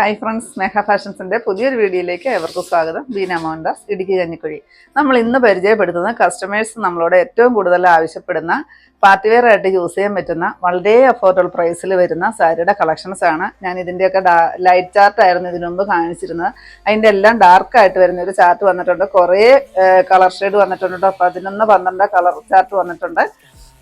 Hi friends സ്നേഹ ഫാഷൻസിന്റെ പുതിയൊരു വീഡിയോയിലേക്ക് ഏവർക്കും സ്വാഗതം. ബീന മോഹൻദാസ് ഇടുക്കി കഞ്ഞിക്കുഴി. നമ്മൾ ഇന്ന് പരിചയപ്പെടുത്തുന്ന കസ്റ്റമേഴ്സ് നമ്മളോട് ഏറ്റവും കൂടുതൽ ആവശ്യപ്പെടുന്ന പാർട്ടിവെയറായിട്ട് യൂസ് ചെയ്യാൻ പറ്റുന്ന വളരെ അഫോർഡബിൾ പ്രൈസിൽ വരുന്ന സാരിയുടെ കളക്ഷൻസ് ആണ്. ഞാൻ ഇതിന്റെയൊക്കെ ലൈറ്റ് ചാർട്ട് ആയിരുന്നു ഇതിനു മുമ്പ് കാണിച്ചിരുന്നത്. അതിന്റെ എല്ലാം ഡാർക്ക് ആയിട്ട് വരുന്ന ഒരു ചാർട്ട് വന്നിട്ടുണ്ട്. കുറേ കളർ ഷെയ്ഡ് വന്നിട്ടുണ്ട്. പതിനൊന്ന് പന്ത്രണ്ട് കളർ ചാർട്ട് വന്നിട്ടുണ്ട്.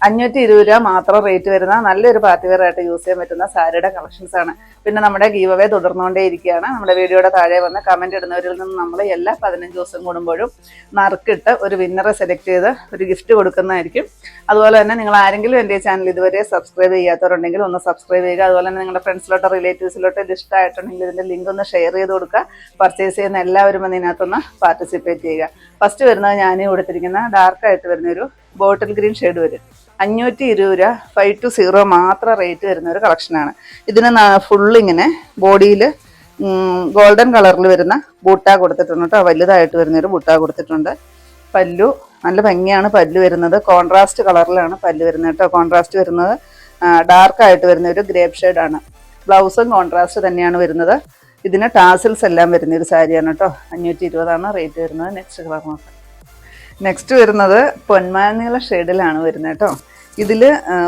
അഞ്ഞൂറ്റി ഇരുപത് രൂപ മാത്രം റേറ്റ് വരുന്ന നല്ലൊരു പാർട്ടി വെയർ ആയിട്ട് യൂസ് ചെയ്യാൻ പറ്റുന്ന സാരിയുടെ കളക്ഷൻസ് ആണ്. പിന്നെ നമ്മുടെ ഗീവ് അവേ തുടർന്നുകൊണ്ടേ ഇരിക്കുകയാണ് നമ്മുടെ വീഡിയോയുടെ താഴെ വന്ന് കമന്റ് ഇടുന്നവരിൽ നിന്ന് നമ്മൾ എല്ലാ പതിനഞ്ച് ദിവസം കൂടുമ്പോഴും നറുക്കിട്ട് ഒരു വിന്നറെ സെലക്ട് ചെയ്ത് ഒരു ഗിഫ്റ്റ് കൊടുക്കുന്നതായിരിക്കും. അതുപോലെ തന്നെ നിങ്ങൾ ആരെങ്കിലും എന്റെ ചാനൽ ഇതുവരെ സബ്സ്ക്രൈബ് ചെയ്യാത്തവരുണ്ടെങ്കിൽ ഒന്ന് സബ്സ്ക്രൈബ് ചെയ്യുക. അതുപോലെ തന്നെ നിങ്ങളുടെ ഫ്രണ്ട്സിലോട്ടോ റിലേറ്റീവ്സിലോട്ടോ ഇത് ഇഷ്ടമായിട്ടുണ്ടെങ്കിൽ ഇതിന്റെ ലിങ്ക് ഒന്ന് ഷെയർ ചെയ്ത് കൊടുക്കുക. പർച്ചേസ് ചെയ്യുന്ന എല്ലാവരും അതിനകത്തൊന്ന് പാർട്ടിസിപ്പേറ്റ് ചെയ്യുക. ഫസ്റ്റ് വരുന്നത് ഞാൻ കൊടുത്തിരിക്കുന്ന ഡാർക്കായിട്ട് വരുന്ന ഒരു ബോട്ടിൽ ഗ്രീൻ ഷെയ്ഡ് വരും. അഞ്ഞൂറ്റി ഇരുപത് രൂപ ഫൈവ് ടു സീറോ മാത്രം റേറ്റ് വരുന്ന ഒരു കളക്ഷനാണ് ഇതിന് ഫുൾ ഇങ്ങനെ ബോഡിയിൽ ഗോൾഡൻ കളറിൽ വരുന്ന ബൂട്ട കൊടുത്തിട്ടുണ്ട് കേട്ടോ വലുതായിട്ട് വരുന്നൊരു ബൂട്ട കൊടുത്തിട്ടുണ്ട്. പല്ലു നല്ല ഭംഗിയാണ് പല്ലു വരുന്നത്. കോൺട്രാസ്റ്റ് കളറിലാണ് പല്ലു വരുന്നത് കേട്ടോ കോൺട്രാസ്റ്റ് വരുന്നത് ഡാർക്കായിട്ട് വരുന്ന ഒരു ഗ്രേപ്പ് ഷെയ്ഡാണ് ബ്ലൗസും കോൺട്രാസ്റ്റ് തന്നെയാണ് വരുന്നത്. ഇതിന് ടാസിൽസ് എല്ലാം വരുന്ന ഒരു സാരിയാണ് കേട്ടോ അഞ്ഞൂറ്റി ഇരുപതാണ് റേറ്റ് വരുന്നത്. നെക്സ്റ്റ് കളർ നോക്കാം. നെക്സ്റ്റ് വരുന്നത് പൊന്മാനീള ഷെയ്ഡിലാണ് വരുന്നത് കേട്ടോ. ഇതിൽ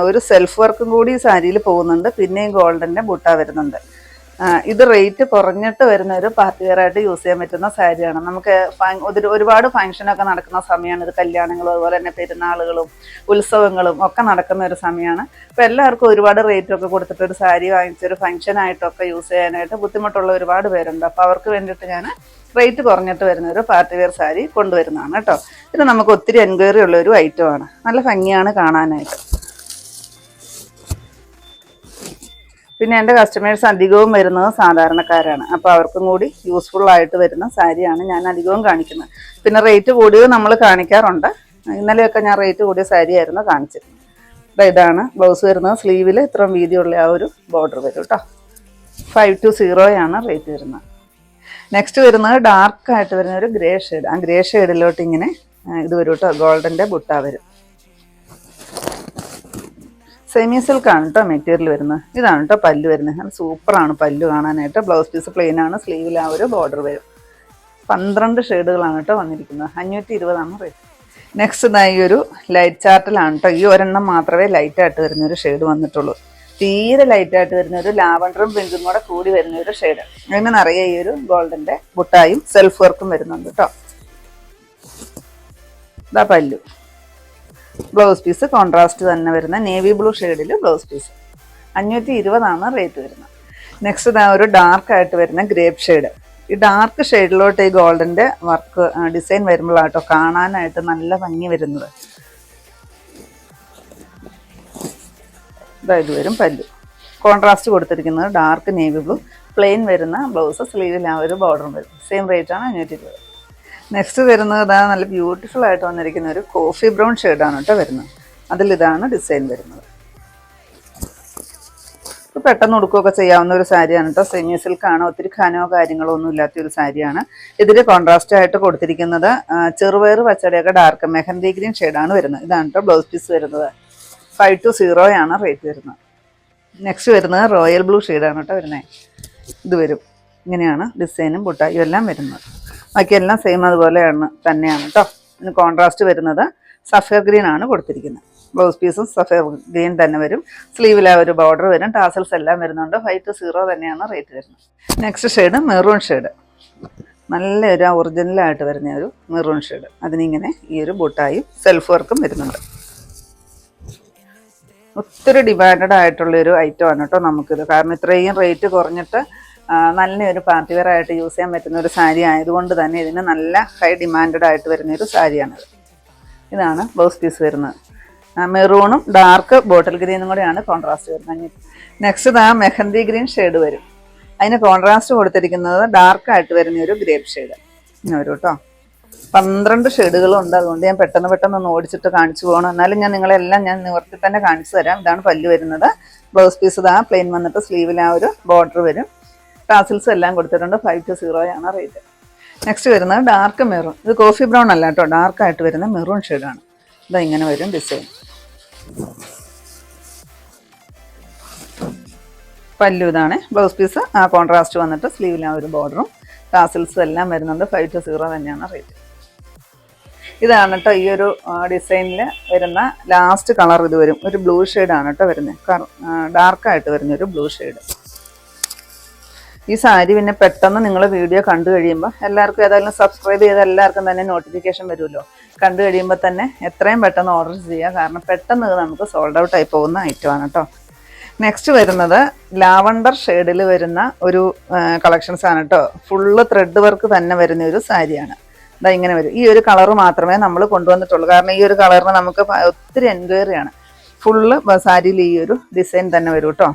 ഒരു സെൽഫ് വർക്കും കൂടി ഈ സാരിയിൽ പോകുന്നുണ്ട്. പിന്നെയും ഗോൾഡന്റെ ബുട്ട വരുന്നുണ്ട്. ഇത് റേറ്റ് കുറഞ്ഞിട്ട് വരുന്ന ഒരു പാർട്ടി വെയർ ആയിട്ട് യൂസ് ചെയ്യാൻ പറ്റുന്ന സാരിയാണ്. നമുക്ക് ഒരുപാട് ഫംഗ്ഷനൊക്കെ നടക്കുന്ന സമയമാണ്. ഇത് കല്യാണങ്ങളും അതുപോലെ തന്നെ പെരുന്നാളുകളും ഉത്സവങ്ങളും ഒക്കെ നടക്കുന്ന ഒരു സമയമാണ്. അപ്പോൾ എല്ലാവർക്കും ഒരുപാട് റേറ്റ് ഒക്കെ കൊടുത്തിട്ട് ഒരു സാരി വാങ്ങിച്ച് ഒരു ഫംഗ്ഷൻ ആയിട്ടൊക്കെ യൂസ് ചെയ്യാനായിട്ട് ബുദ്ധിമുട്ടുള്ള ഒരുപാട് പേരുണ്ട്. അപ്പോൾ അവർക്ക് വേണ്ടിയിട്ട് ഞാൻ റേറ്റ് കുറഞ്ഞിട്ട് വരുന്ന ഒരു പാർട്ടി വെയർ സാരി കൊണ്ടുവരുന്നതാണ് കേട്ടോ. ഇത് നമുക്ക് ഒത്തിരി എൻക്വയറി ഉള്ള ഒരു ഐറ്റമാണ് നല്ല ഭംഗിയാണ് കാണാനായിട്ട്. പിന്നെ എന്റെ കസ്റ്റമേഴ്സ് അധികവും വരുന്നത് സാധാരണക്കാരാണ്. അപ്പോൾ അവർക്കും കൂടി യൂസ്ഫുൾ ആയിട്ട് വരുന്ന സാരിയാണ് ഞാൻ അധികവും കാണിക്കുന്നത്. പിന്നെ റേറ്റ് കൂടിയത് നമ്മൾ കാണിക്കാറുണ്ട്. ഇന്നലെയൊക്കെ ഞാൻ റേറ്റ് കൂടിയ സാരി ആയിരുന്നു കാണിച്ചിരുന്നത്. അപ്പം ഇതാണ് ബ്ലൗസ് വരുന്നത്. സ്ലീവിൽ ഇത്രയും വീതിയുള്ള ആ ഒരു ബോർഡർ വരും കേട്ടോ. ഫൈവ് ടു സീറോയാണ് റേറ്റ് വരുന്നത്. നെക്സ്റ്റ് വരുന്നത് ഡാർക്ക് ആയിട്ട് വരുന്ന ഒരു ഗ്രേ ഷെയ്ഡ് ആ ഗ്രേ ഷെയ്ഡിലോട്ട് ഇങ്ങനെ ഇത് വരും കേട്ടോ. ഗോൾഡന്റെ ബുട്ട വരും. സെമി സിൽക്കാണ് കേട്ടോ മെറ്റീരിയൽ വരുന്നത്. ഇതാണ് കേട്ടോ പല്ല് വരുന്നത്. നല്ല സൂപ്പറാണ് പല്ല് കാണാനായിട്ട്. ബ്ലൗസ് പീസ് പ്ലെയിൻ ആണ്. സ്ലീവിൽ ആ ഒരു ബോർഡർ വരും. പന്ത്രണ്ട് ഷെയ്ഡുകളാണ് കേട്ടോ വന്നിരിക്കുന്നത്. അഞ്ഞൂറ്റി ഇരുപതാണ് റേറ്റ് നെക്സ്റ്റ് ഈ ഒരു ലൈറ്റ് ചാർട്ടിലാണ് കേട്ടോ ഈ ഒരെണ്ണം മാത്രമേ ലൈറ്റായിട്ട് വരുന്നൊരു ഷെയ്ഡ് വന്നിട്ടുള്ളൂ. തീരെ ലൈറ്റായിട്ട് വരുന്നൊരു ലാവണ്ടറും പിങ്കും കൂടെ കൂടി വരുന്ന ഒരു ഷെയ്ഡ് അങ്ങനെ നിറയെ ഈ ഒരു ഗോൾഡന്റെ ബുട്ടായും സെൽഫ് വർക്കും വരുന്നുണ്ട് കേട്ടോ ഇതാ പല്ലു. ബ്ലൗസ് പീസ് കോൺട്രാസ്റ്റ് തന്നെ വരുന്ന നേവി ബ്ലൂ ഷെയ്ഡിൽ ബ്ലൗസ് പീസ്. അഞ്ഞൂറ്റി ഇരുപതാണ് റേറ്റ് വരുന്നത്. നെക്സ്റ്റ് ഇതാ ഒരു ഡാർക്ക് ആയിട്ട് വരുന്ന ഗ്രേപ്പ് ഷെയ്ഡ്. ഈ ഡാർക്ക് ഷെയ്ഡിലോട്ട് ഈ ഗോൾഡന്റെ വർക്ക് ഡിസൈൻ വരുമ്പോഴാട്ടോ കാണാനായിട്ട് നല്ല ഭംഗി വരുന്നത്. ഇതാ വരും പല്ലു. കോൺട്രാസ്റ്റ് കൊടുത്തിരിക്കുന്നത് ഡാർക്ക് നേവി ബ്ലൂ. പ്ലെയിൻ വരുന്ന ബ്ലൗസ് സ്ലീവിൽ ആ ഒരു ബോർഡറും വരും. സെയിം റേറ്റ് ആണ് അഞ്ഞൂറ്റി ഇരുപത്. നെക്സ്റ്റ് വരുന്നത് ഇതാ നല്ല ബ്യൂട്ടിഫുൾ ആയിട്ട് വന്നിരിക്കുന്ന ഒരു കോഫി ബ്രൗൺ ഷെയ്ഡാണ് കേട്ടോ വരുന്നത്. അതിലിതാണ് ഡിസൈൻ വരുന്നത്. ഇത് പെട്ടെന്ന് ഉടുക്കുകയൊക്കെ ചെയ്യാവുന്ന ഒരു സാരിയാണ് കേട്ടോ. സെമി സിൽക്കാണ് ഒത്തിരി ഖനോ കാര്യങ്ങളോ ഒന്നും ഇല്ലാത്ത ഒരു സാരിയാണ് ഇതിൽ കോൺട്രാസ്റ്റ് ആയിട്ട് കൊടുത്തിരിക്കുന്നത് ചെറുപയർ പച്ചടിയൊക്കെ ഡാർക്ക് മെഹന്തി ഗ്രീൻ ഷെയ്ഡാണ് വരുന്നത്. ഇതാണ് കേട്ടോ ബ്ലൗസ് പീസ് വരുന്നത്. ഫൈവ് ടു സീറോയാണ് റേറ്റ് വരുന്നത്. നെക്സ്റ്റ് വരുന്നത് റോയൽ ബ്ലൂ ഷെയ്ഡാണ് കേട്ടോ വരുന്നത്. ഇത് വരും. ഇങ്ങനെയാണ് ഡിസൈനും ബുട്ടായും എല്ലാം വരുന്നത്. ബാക്കിയെല്ലാം സെയിം അതുപോലെയാണ് തന്നെയാണ് കേട്ടോ ഇതിന് കോൺട്രാസ്റ്റ് വരുന്നത് സഫയർ ഗ്രീൻ ആണ് കൊടുത്തിരിക്കുന്നത്. ബ്ലൗസ് പീസും സഫയർ ഗ്രീൻ തന്നെ വരും. സ്ലീവിൽ ആ ഒരു ബോർഡർ വരും. ടാസൽസ് എല്ലാം വരുന്നുണ്ട്. ടു സീറോ തന്നെയാണ് റേറ്റ് വരുന്നത്. നെക്സ്റ്റ് ഷെയ്ഡ് മെറൂൺ ഷെയ്ഡ് നല്ലൊരു ഒറിജിനലായിട്ട് വരുന്ന ഒരു മെറൂൺ ഷെയ്ഡ് അതിനിങ്ങനെ ഈ ഒരു ബൂട്ടായും സെൽഫ് വർക്കും വരുന്നുണ്ട്. ഒത്തിരി ഡിമാൻഡ് ആയിട്ടുള്ള ഒരു ഐറ്റം ആണ് കേട്ടോ നമുക്കിത്. കാരണം ഇത്രയും റേറ്റ് കുറഞ്ഞിട്ട് നല്ലൊരു പാർട്ടി വെയർ ആയിട്ട് യൂസ് ചെയ്യാൻ പറ്റുന്ന ഒരു സാരി ആയതുകൊണ്ട് തന്നെ ഇതിന് നല്ല ഹൈ ഡിമാൻഡഡ് ആയിട്ട് വരുന്ന ഒരു സാരിയാണിത്. ഇതാണ് ബ്ലൗസ് പീസ് വരുന്നത്. മെറൂണും ഡാർക്ക് ബോട്ടിൽ ഗ്രീനും കൂടെയാണ് കോൺട്രാസ്റ്റ് വരുന്നത്. നെക്സ്റ്റ് ആ മെഹന്തി ഗ്രീൻ ഷെയ്ഡ് വരും. അതിന് കോൺട്രാസ്റ്റ് കൊടുത്തിരിക്കുന്നത് ഡാർക്ക് ആയിട്ട് വരുന്ന ഒരു ഗ്രേപ്പ് ഷെയ്ഡ് ഇങ്ങനെ വരും കേട്ടോ പന്ത്രണ്ട് ഷെയ്ഡുകളുണ്ട് അതുകൊണ്ട് ഞാൻ പെട്ടെന്ന് പെട്ടെന്ന് ഒന്ന് ഓടിച്ചിട്ട് കാണിച്ചു പോകണം എന്നാലും ഞാൻ നിങ്ങളെല്ലാം ഞാൻ നിവർത്തി തന്നെ കാണിച്ചു തരാം. ഇതാണ് പല്ല് വരുന്നത്. ബ്ലൗസ് പീസ് ഇതാ പ്ലെയിൻ വന്നിട്ട് സ്ലീവിൽ ആ ഒരു ബോർഡർ വരും. ടാസിൽസ് എല്ലാം കൊടുത്തിട്ടുണ്ട്. ഫൈവ് ടു ആണ് റേറ്റ് നെക്സ്റ്റ് വരുന്നത് ഡാർക്ക് മെറൂൺ ഇത് കോഫി ബ്രൗൺ അല്ല കേട്ടോ. ഡാർക്കായിട്ട് വരുന്ന മെറൂൺ ഷെയ്ഡാണ് ഇതാ ഇങ്ങനെ വരും ഡിസൈൻ പല്ലു ഇതാണ്. ബ്ലൗസ് പീസ് ആ കോൺട്രാസ്റ്റ് വന്നിട്ട് സ്ലീവിൽ ഒരു ബോർഡറും ടാസിൽസും എല്ലാം വരുന്നുണ്ട് ഫൈവ് ടു സീറോ തന്നെയാണ് റേറ്റ് ഇതാണ് കേട്ടോ ഈ ഒരു ഡിസൈനിൽ വരുന്ന ലാസ്റ്റ് കളർ ഇത് വരും. ഒരു ബ്ലൂ ആണ് കേട്ടോ വരുന്നത്. ഡാർക്കായിട്ട് വരുന്ന ഒരു ബ്ലൂ ഷെയ്ഡ് ഈ സാരി പിന്നെ പെട്ടെന്ന് നിങ്ങൾ വീഡിയോ കണ്ടു കഴിയുമ്പോൾ എല്ലാവർക്കും ഏതായാലും സബ്സ്ക്രൈബ് ചെയ്ത് എല്ലാവർക്കും തന്നെ നോട്ടിഫിക്കേഷൻ വരുമല്ലോ. കണ്ടു കഴിയുമ്പോൾ തന്നെ എത്രയും പെട്ടെന്ന് ഓർഡർ ചെയ്യുക കാരണം പെട്ടെന്ന് ഇത് നമുക്ക് സോൾഡ് ഔട്ട് ആയി പോകുന്ന ഐറ്റമാണ് കേട്ടോ നെക്സ്റ്റ് വരുന്നത് ലാവണ്ടർ ഷെയ്ഡിൽ വരുന്ന ഒരു കളക്ഷൻസ് ആണ് കേട്ടോ ഫുള്ള് ത്രെഡ് വർക്ക് തന്നെ വരുന്ന ഒരു സാരിയാണ്. ഇതാ ഇങ്ങനെ വരും. ഈ ഒരു കളർ മാത്രമേ നമ്മൾ കൊണ്ടുവന്നിട്ടുള്ളൂ. കാരണം ഈ ഒരു കളറിന് നമുക്ക് ഒത്തിരി എൻക്വയറിയാണ് ഫുള്ള് സാരിയിൽ ഈ ഒരു ഡിസൈൻ തന്നെ വരും കേട്ടോ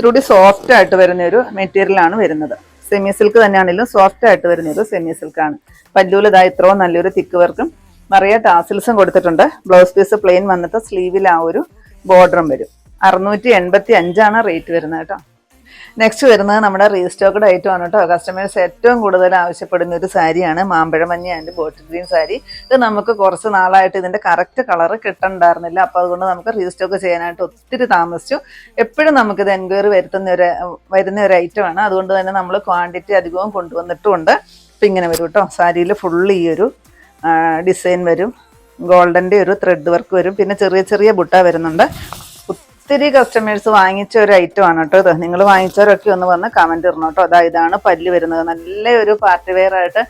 ഇത്തിരി സോഫ്റ്റ് ആയിട്ട് വരുന്ന ഒരു മെറ്റീരിയലാണ് വരുന്നത്. സെമി സിൽക്ക് തന്നെയാണെങ്കിലും സോഫ്റ്റ് ആയിട്ട് വരുന്ന ഒരു സെമി സിൽക്കാണ് പല്ലൂലിതാ ഇത്രയും നല്ലൊരു തിക്ക് വർക്കും നിറയെ ടാസിൽസും കൊടുത്തിട്ടുണ്ട്. ബ്ലൗസ് പീസ് പ്ലെയിൻ വന്നിട്ട് സ്ലീവിൽ ആ ഒരു ബോർഡറും വരും. അറുന്നൂറ്റി എൺപത്തി അഞ്ചാണ് റേറ്റ് വരുന്നത് കേട്ടോ. നെക്സ്റ്റ് വരുന്നത് നമ്മുടെ റീസ്റ്റോക്ക്ഡ് ഐറ്റം ആണ് കേട്ടോ. കസ്റ്റമേഴ്സ് ഏറ്റവും കൂടുതൽ ആവശ്യപ്പെടുന്ന ഒരു സാരിയാണ് മാമ്പഴ മഞ്ഞ ആൻഡ് ബോട്ടിൽ ഗ്രീൻ സാരി. ഇത് നമുക്ക് കുറച്ച് നാളായിട്ട് ഇതിന്റെ കറക്റ്റ് കളർ കിട്ടണ്ടായിരുന്നില്ല. അപ്പോൾ അതുകൊണ്ട് നമുക്ക് റീസ്റ്റോക്ക് ചെയ്യാനായിട്ട് ഒത്തിരി താമസിച്ചു. എപ്പോഴും നമുക്കിത് എൻക്വയറി വരുത്തുന്ന ഒരു വരുന്ന ഒരു ഐറ്റം ആണ്. അതുകൊണ്ട് തന്നെ നമ്മൾ ക്വാണ്ടിറ്റി അധികവും കൊണ്ടുവന്നിട്ടുമുണ്ട്. അപ്പം ഇങ്ങനെ വരും കേട്ടോ. സാരിയിൽ ഫുള്ള് ഈ ഒരു ഡിസൈൻ വരും. ഗോൾഡന്റെ ഒരു ത്രെഡ് വർക്ക് വരും. പിന്നെ ചെറിയ ചെറിയ ബുട്ട വരുന്നുണ്ട്. ഒത്തിരി കസ്റ്റമേഴ്സ് വാങ്ങിച്ച ഒരു ഐറ്റം ആണ് കേട്ടോ ഇത്. നിങ്ങൾ വാങ്ങിച്ചവരൊക്കെ ഒന്ന് വന്ന് കമന്റ് ഇടണം കേട്ടോ. അതാ ഇതാണ് പല്ല് വരുന്നത്. നല്ലൊരു പാർട്ടി വെയർ ആയിട്ട്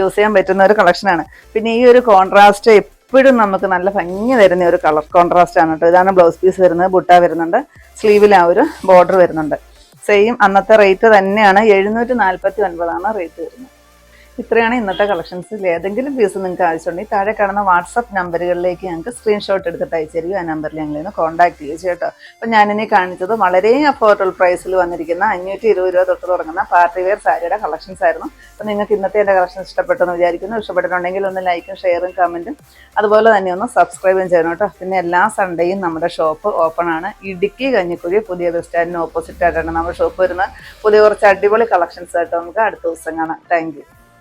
യൂസ് ചെയ്യാൻ പറ്റുന്ന ഒരു കളക്ഷനാണ് പിന്നെ ഈ ഒരു കോൺട്രാസ്റ്റ് എപ്പോഴും നമുക്ക് നല്ല ഭംഗി തരുന്ന ഒരു കളർ കോൺട്രാസ്റ്റ് ആണ് കേട്ടോ. ഇതാണ് ബ്ലൗസ് പീസ് വരുന്നത് ബുട്ട വരുന്നുണ്ട്. സ്ലീവിൽ ആ ഒരു ബോർഡർ വരുന്നുണ്ട്. സെയിം അന്നത്തെ റേറ്റ് തന്നെയാണ്. എഴുന്നൂറ്റി നാൽപ്പത്തി ഒൻപതാണ് റേറ്റ് വരുന്നത്. ഇത്രയാണ് ഇന്നത്തെ കളക്ഷൻസിൽ ഏതെങ്കിലും പീസ് നിങ്ങൾക്ക് ആവശ്യമുണ്ടെങ്കിൽ താഴെ കാണുന്ന വാട്സപ്പ് നമ്പറുകളിലേക്ക് ഞങ്ങൾക്ക് സ്ക്രീൻഷോട്ട് എടുത്തിട്ട് അയച്ചു തരിക ആ നമ്പറിൽ ഞങ്ങൾ ഇന്ന് കോൺടാക്ട് ചെയ്യുക കേട്ടോ അപ്പം ഞാനിനി കാണിച്ചത് വളരെ അഫോർഡബിൾ പ്രൈസിൽ വന്നിരിക്കുന്ന അഞ്ഞൂറ്റി ഇരുപത് രൂപ തൊട്ട് തുടങ്ങുന്ന പാർട്ടി വെയർ സാരിയുടെ കളക്ഷൻസ് ആയിരുന്നു. അപ്പം നിങ്ങൾക്ക് ഇന്നത്തെ എന്റെ കളക്ഷൻസ് ഇഷ്ടപ്പെട്ടെന്ന് വിചാരിക്കുന്നു. ഇഷ്ടപ്പെട്ടിട്ടുണ്ടെങ്കിൽ ഒന്ന് ലൈക്കും ഷെയറും കമന്റും അതുപോലെ തന്നെ ഒന്ന് സബ്സ്ക്രൈബും ചെയ്യണം കേട്ടോ. പിന്നെ എല്ലാ സൺഡേയും നമ്മുടെ ഷോപ്പ് ഓപ്പൺ ആണ്. ഇടുക്കി കഞ്ഞിക്കുഴി പുതിയ ബസ് സ്റ്റാൻഡിന് ഓപ്പോസിറ്റ് ആയിട്ടാണ് നമ്മുടെ ഷോപ്പ് വരുന്നത്. പുതിയ കുറച്ച് അടിപൊളി കളക്ഷൻസ് ആയിട്ട് നമുക്ക് അടുത്ത ദിവസം കാണാം. താങ്ക്